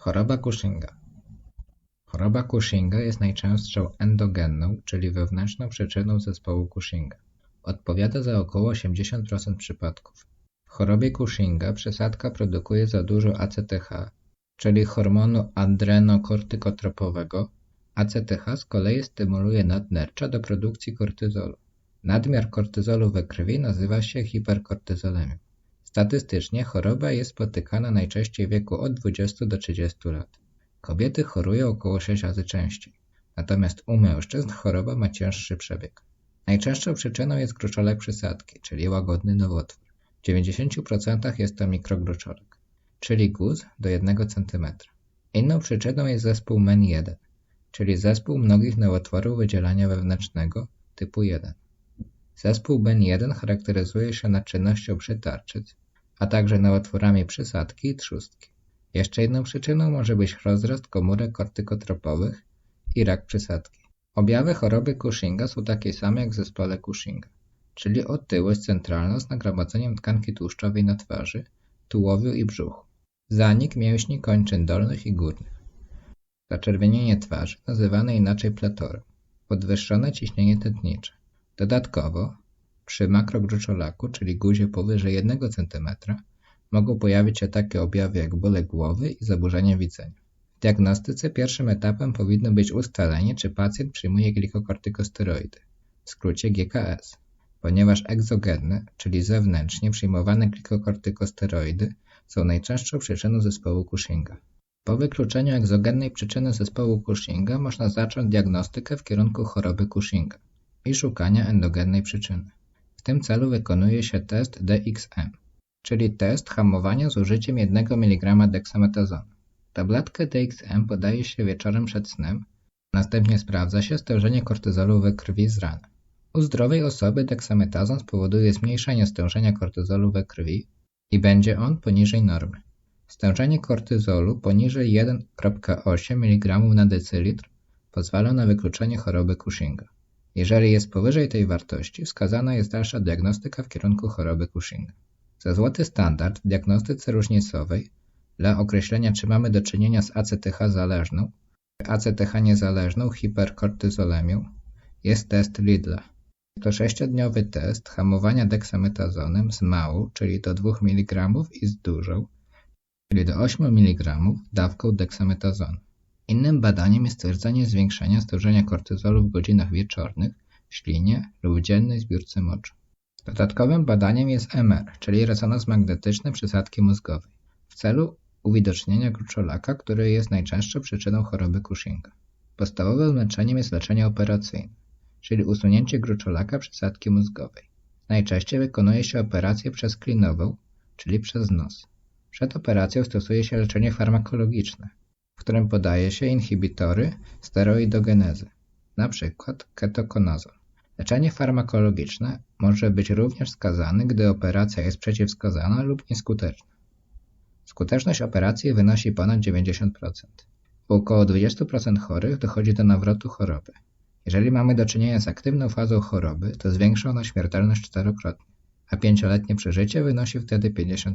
Choroba Cushinga Choroba Cushinga jest najczęstszą endogenną, czyli wewnętrzną przyczyną zespołu Cushinga. Odpowiada za około 80% przypadków. W chorobie Cushinga przesadka produkuje za dużo ACTH, czyli hormonu adrenokortykotropowego. ACTH z kolei stymuluje nadnercza do produkcji kortyzolu. Nadmiar kortyzolu we krwi nazywa się hiperkortyzolemią. Statystycznie choroba jest spotykana najczęściej w wieku od 20 do 30 lat. Kobiety chorują około 6 razy częściej, natomiast u mężczyzn choroba ma cięższy przebieg. Najczęstszą przyczyną jest gruczolek przysadki, czyli łagodny nowotwór. W 90% jest to mikrogruczolek, czyli guz do 1 cm. Inną przyczyną jest zespół MEN1, czyli zespół mnogich nowotworów wydzielania wewnętrznego typu 1. Zespół BEN1 charakteryzuje się nadczynnością przytarczyc, a także nowotworami przysadki i trzustki. Jeszcze jedną przyczyną może być rozrost komórek kortykotropowych i rak przysadki. Objawy choroby Cushinga są takie same jak w zespole Cushinga, czyli otyłość centralna z nagromadzeniem tkanki tłuszczowej na twarzy, tułowiu i brzuchu, zanik mięśni kończyn dolnych i górnych, zaczerwienienie twarzy, nazywane inaczej pletorą, podwyższone ciśnienie tętnicze, Dodatkowo, przy makrogruczolaku, czyli guzie powyżej 1 cm, mogą pojawić się takie objawy jak bóle głowy i zaburzenia widzenia. W diagnostyce pierwszym etapem powinno być ustalenie, czy pacjent przyjmuje glikokortykosteroidy, w skrócie GKS, ponieważ egzogenne, czyli zewnętrznie przyjmowane glikokortykosteroidy są najczęstszą przyczyną zespołu Cushinga. Po wykluczeniu egzogennej przyczyny zespołu Cushinga można zacząć diagnostykę w kierunku choroby Cushinga i szukania endogennej przyczyny. W tym celu wykonuje się test DXM, czyli test hamowania z użyciem 1 mg deksametazonu. Tabletkę DXM podaje się wieczorem przed snem, następnie sprawdza się stężenie kortyzolu we krwi z rana. U zdrowej osoby deksametazon spowoduje zmniejszenie stężenia kortyzolu we krwi i będzie on poniżej normy. Stężenie kortyzolu poniżej 1,8 mg na decylitr pozwala na wykluczenie choroby Cushinga. Jeżeli jest powyżej tej wartości, wskazana jest dalsza diagnostyka w kierunku choroby Cushinga. Za złoty standard w diagnostyce różnicowej dla określenia czy mamy do czynienia z ACTH zależną czy ACTH niezależną hiperkortyzolemią jest test Lidla. To sześciodniowy test hamowania deksametazonem z małą, czyli do 2 mg i z dużą, czyli do 8 mg dawką deksametazonu. Innym badaniem jest stwierdzenie zwiększenia stężenia kortyzolu w godzinach wieczornych, ślinie lub dziennej zbiórce moczu. Dodatkowym badaniem jest MR, czyli rezonans magnetyczny przysadki mózgowej, w celu uwidocznienia gruczolaka, który jest najczęstszą przyczyną choroby Cushinga. Podstawowym leczeniem jest leczenie operacyjne, czyli usunięcie gruczolaka przysadki mózgowej. Najczęściej wykonuje się operację przez klinową, czyli przez nos. Przed operacją stosuje się leczenie farmakologiczne, w którym podaje się inhibitory steroidogenezy, np. ketokonazol. Leczenie farmakologiczne może być również wskazane, gdy operacja jest przeciwwskazana lub nieskuteczna. Skuteczność operacji wynosi ponad 90%. U około 20% chorych dochodzi do nawrotu choroby. Jeżeli mamy do czynienia z aktywną fazą choroby, to zwiększa ona śmiertelność czterokrotnie, a pięcioletnie przeżycie wynosi wtedy 50%.